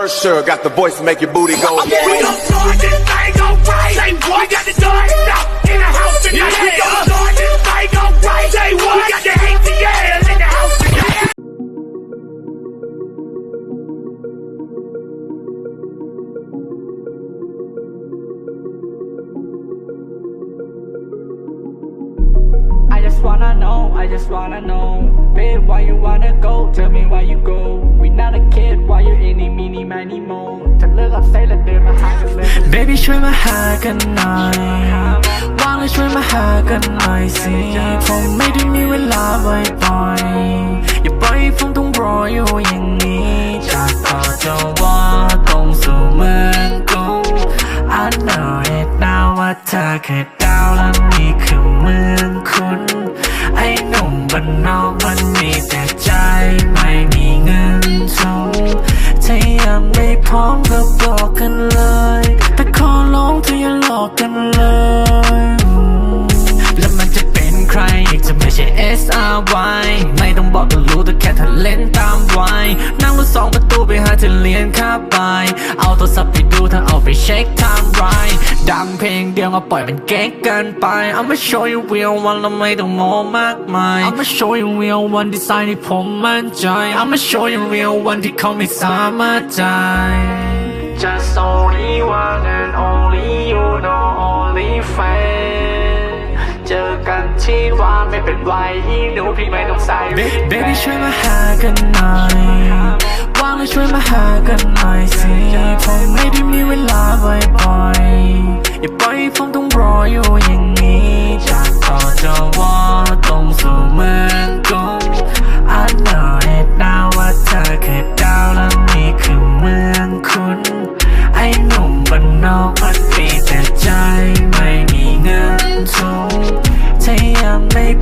Ursher got the voice to make your booty go. We gon' start this thing alright. Say what? We got the doors up in the house tonight. We gon' start this thing alright. Say what? We got the ATL in the house tonight. I just wanna know, I just wanna know Babe, why you wanna go? Tell me why you go We not a kid, why you any mini many mo จะเลิกกับเซแล้วเดินมาหากันเลย Baby ช่วยมาหากันหน่อยว่างแล้วช่วยมาหากันหน่อยสิผมไม่ได้มีเวลาบ่อยๆอย่าปล่อยผมต้องรออยู่อย่างนี้จากต่อจะว่าต้องสู่เมืองกรุง I know it now ว่าเธอคือดาวและนี่คือเมืองคุณไอ้หนุ่ มบ้านนอกมันมีแต่ใจไม่มีเงินทุนถ้ายังไม่พร้อมก็บอกกันเลย แต่ขอร้องเธออย่าหลอกกันเลย แล้วมันจะเป็นใครอีกจะไม่ใช่ S R Y ไม่ต้องบอกก็รู้แต่แค่เธอเล่นตามวัยนั่งรถสองประตูไปหาเธอเลี้ยงค่าไป เอาโทรศัพท์ไปดูเธอเอาไปเช็คไทม์ ไรดังเพลงเดียวมาปล่อยเป็นเก๊กเกินไป I'ma show you real one แล้วไม่ต้องโมมากมาย I'ma show you real one ดีไซน์ที่ผมมั่นใจ I'ma show you real one ที่เขาไม่สามารถใจ Just only one and only you know only fan เจอกันที่ว่าไม่เป็นไรที่หนูพี่ไม่ต้องใส่ Baby ช่วยมาหากันหน่อยว่างแล้วช่วยมาหากันหน่อยสิผมไม่ได้มีเวลาบ่อยๆอย่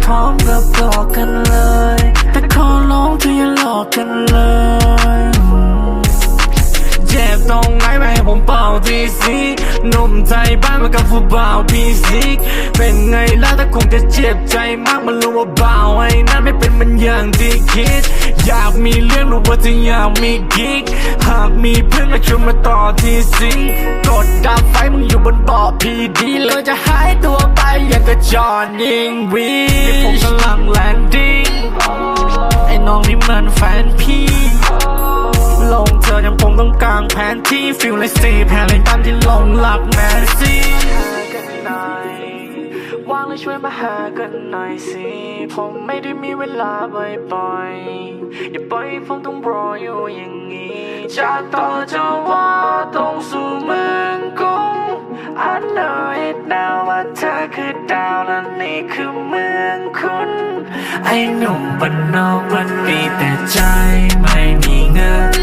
พร้อม ใจบ้านมากับผู้บ่าวพีซิกเป็นไงล่ะแต่คงจะเจ็บใจมากมันรู้ว่าบ่าวไอ้นั้นไม่เป็นมันอย่างที่คิด อยากมีเรื่องรู้ว่าจะอยากมีกิ๊กหากมีเพื่อนมาชวนมาต่อทีสิงกดดับไฟมึงอยู่บนเบาะพีดีเลยจะหายตัวไปอย่างกระจอนยิงวีผมกำลังแลนดิ้งไอ้น้องนี่มันแฟนพี่ นที่ฟิลเลยสีแผนเลยตามที่ลงหลักแมนซีว่างเลยช่วยมาหากันหน่อยสิ ผมไม่ได้มีเวลาบ่อยๆ อย่าปล่อยผมต้องรออยู่อย่างนี้จากต่อจะว่าต้องสู่เมืองกรุง I know it now ว่าเธอคือดาวและนี่คือเมืองคุณ ไอ้หนุ่มบ้านนอกมันมีแต่ใจไม่มีเงิน